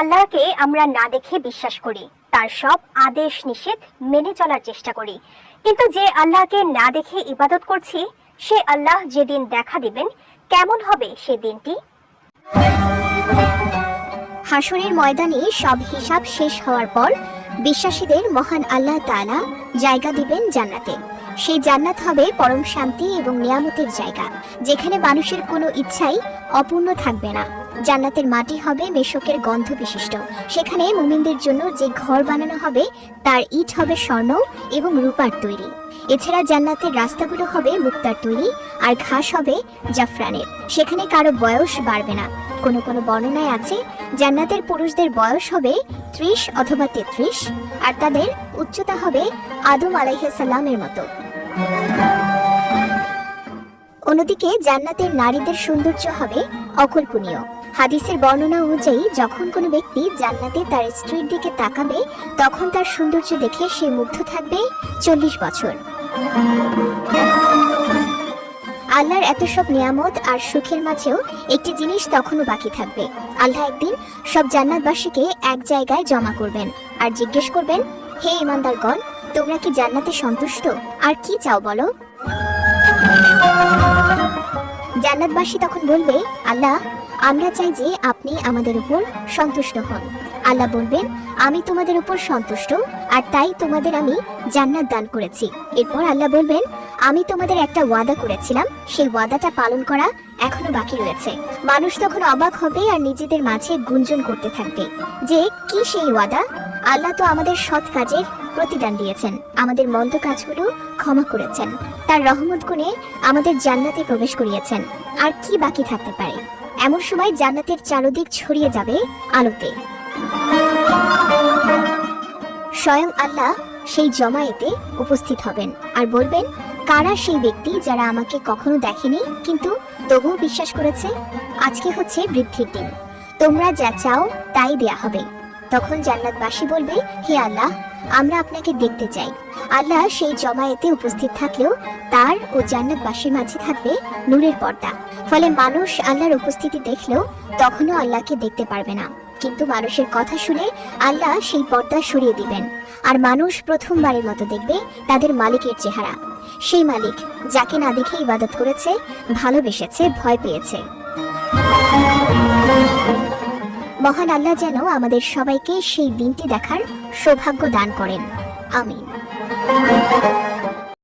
আল্লাহকে আমরা না দেখে বিশ্বাস করি, তার সব আদেশ নিষেধ মেনে চলার চেষ্টা করি। কিন্তু যে আল্লাহকে না দেখে ইবাদত করছি, সে আল্লাহ যেদিন দেখা দিবেন, কেমন হবে সে দিনটি? হাসরের ময়দানে সব হিসাব শেষ হওয়ার পর বিশ্বাসীদের মহান আল্লাহ তাআলা জায়গা দিবেন জান্নাতে। সেই জান্নাত হবে পরম শান্তি এবং নিয়ামতের জায়গা, যেখানে মানুষের কোনো ইচ্ছাই অপূর্ণ থাকবে না। জান্নাতের মাটি হবে মেশকের গন্ধ বিশিষ্ট। সেখানে মুমিনদের জন্য যে ঘর বানানো হবে, তার ইট হবে স্বর্ণ এবং রূপার তৈরি। এছাড়া জান্নাতের রাস্তাগুলো হবে মুক্তার তৈরি আর ঘাস হবে জাফরানের। সেখানে কারও বয়স বাড়বে না। কোনো কোনো বর্ণনায় আছে, জান্নাতের পুরুষদের বয়স হবে ত্রিশ অথবা তেত্রিশ আর তাদের উচ্চতা হবে আদম আলাইসাল্লামের মতো। অন্যদিকে জান্নাতের নারীদের সৌন্দর্য হবে অকল্পনীয়। হাদিসের বর্ণনা অনুযায়ী, যখন কোনো ব্যক্তি জান্নাতে তার স্ত্রীর দিকে তাকাবে, তখন তার সৌন্দর্য দেখে সে মুগ্ধ থাকবে চল্লিশ বছর। আল্লাহর এত সব নিয়ামত আর সুখের মাঝেও একটি জিনিস তখনও বাকি থাকবে। আল্লাহ একদিন সব জান্নাতবাসীকে এক জায়গায় জমা করবেন আর জিজ্ঞেস করবেন, হে ইমানদারগণ, তোমরা কি জান্নাতে সন্তুষ্ট? আর কি চাও বলো? জান্নাতবাসী তখন বলবে, আল্লাহ, আমরা চাই যে আপনি আমাদের উপর সন্তুষ্ট হন। আল্লাহ বলবেন, আমি তোমাদের উপর সন্তুষ্ট, আর তাই তোমাদের আমি জান্নাত দান করেছি। এরপর আল্লাহ বলবেন, আমি তোমাদের একটা ওয়াদা করেছিলাম, সেই ওয়াদাটা পালন করা এখনও বাকি রয়েছে। মানুষ তখন অবাক হবে আর নিজেদের মাঝে গুঞ্জন করতে থাকবে যে, কি সেই ওয়াদা? আল্লাহ তো আমাদের সৎ কাজের প্রতিদান দিয়েছেন। আমাদের মন্দ কাজগুলো ক্ষমা করেছেন। তার রহমত গুণে আমাদের জান্নাতে প্রবেশ করিয়েছেন। আর কি বাকি থাকতে পারে? এমন সময় জান্নাতের চারদিক ছড়িয়ে যাবে আলোতে। স্বয়ং আল্লাহ সেই জমায়েতে উপস্থিত হবেন আর বলবেন, কারা সেই ব্যক্তি যারা আমাকে কখনো দেখেনি, কিন্তু তবুও বিশ্বাস করেছে? আজকে হচ্ছে বৃদ্ধির দিন। তোমরা যা চাও তাই দেয়া হবে। তখন জান্নাতবাসী বলবে, হে আল্লাহ, আমরা আপনাকে দেখতে চাই। আল্লাহ সেই জমায়েতে উপস্থিত থাকলেও তার ও জান্নাতবাসীর মাঝে থাকবে নূরের পর্দা। ফলে মানুষ আল্লাহর উপস্থিতি দেখলেও তখনও আল্লাহকে দেখতে পারবে না। কিন্তু মানুষের কথা শুনে আল্লাহ সেই পর্দা সরিয়ে দিবেন। আর মানুষ প্রথমবারের মতো দেখবে তাদের মালিকের চেহারা। সেই মালিক যাকে না দেখে ইবাদত করেছে, ভালোবেসেছে, ভয় পেয়েছে। মহান আল্লাহ যেন আমাদের সবাইকে সেই দিনটি দেখার সৌভাগ্য দান করেন। আমিন।